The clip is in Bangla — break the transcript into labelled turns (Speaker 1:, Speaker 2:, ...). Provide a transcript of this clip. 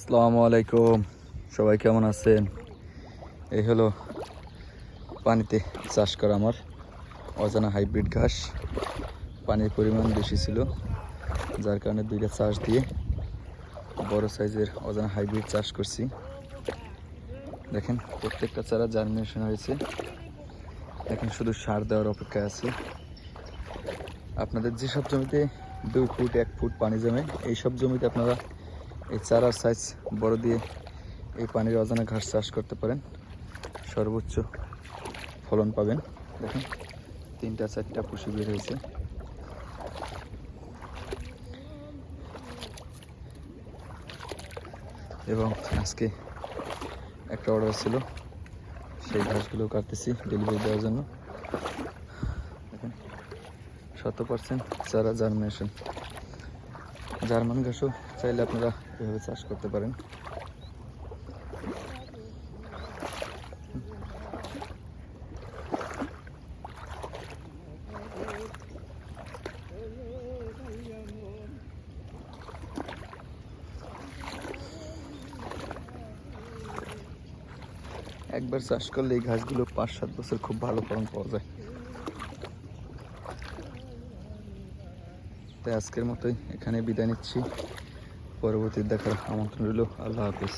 Speaker 1: আসসালামু আলাইকুম। সবাই কেমন আছেন? এই হলো পানিতে চাষ করা আমার। অজানা হাইব্রিড ঘাস। পানির পরিমাণ বেশি ছিল, যার কারণে দুইটা চাষ দিয়ে বড় সাইজের অজানা হাইব্রিড চাষ করছি। দেখেন, প্রত্যেকটা চারা জার্মিনেশন হয়েছে। এখন শুধু সার দেওয়ার অপেক্ষায় আছে। আপনাদের যেসব জমিতে দুই ফুট, এক ফুট পানি জমে এই সব জমিতে আপনারা এই চারার সাইজ বড় দিয়ে এই পানির অজানা ঘাস চাষ করতে পারেন। সর্বোচ্চ ফলন পাবেন। দেখেন, তিনটা চারটা পুষি বের হয়েছে। এবং আজকে একটা অর্ডার ছিল, সেই ঘাসগুলো কাটতেছি ডেলিভারি দেওয়ার জন্য। দেখেন, শত পার্সেন্ট চারা জার্মিনেশন জার্মান ঘাসও চাইলে আপনারা এভাবে চাষ করতে পারেন। একবার চাষ করলে এই ঘাসগুলো পাঁচ সাত বছর খুব ভালো ফলন পাওয়া যায়। তাই আজকের মতোই এখানে বিদায় নিচ্ছি। পরবর্তী দেখার আমন্ত্রণ রইল। আল্লাহ হাফিজ।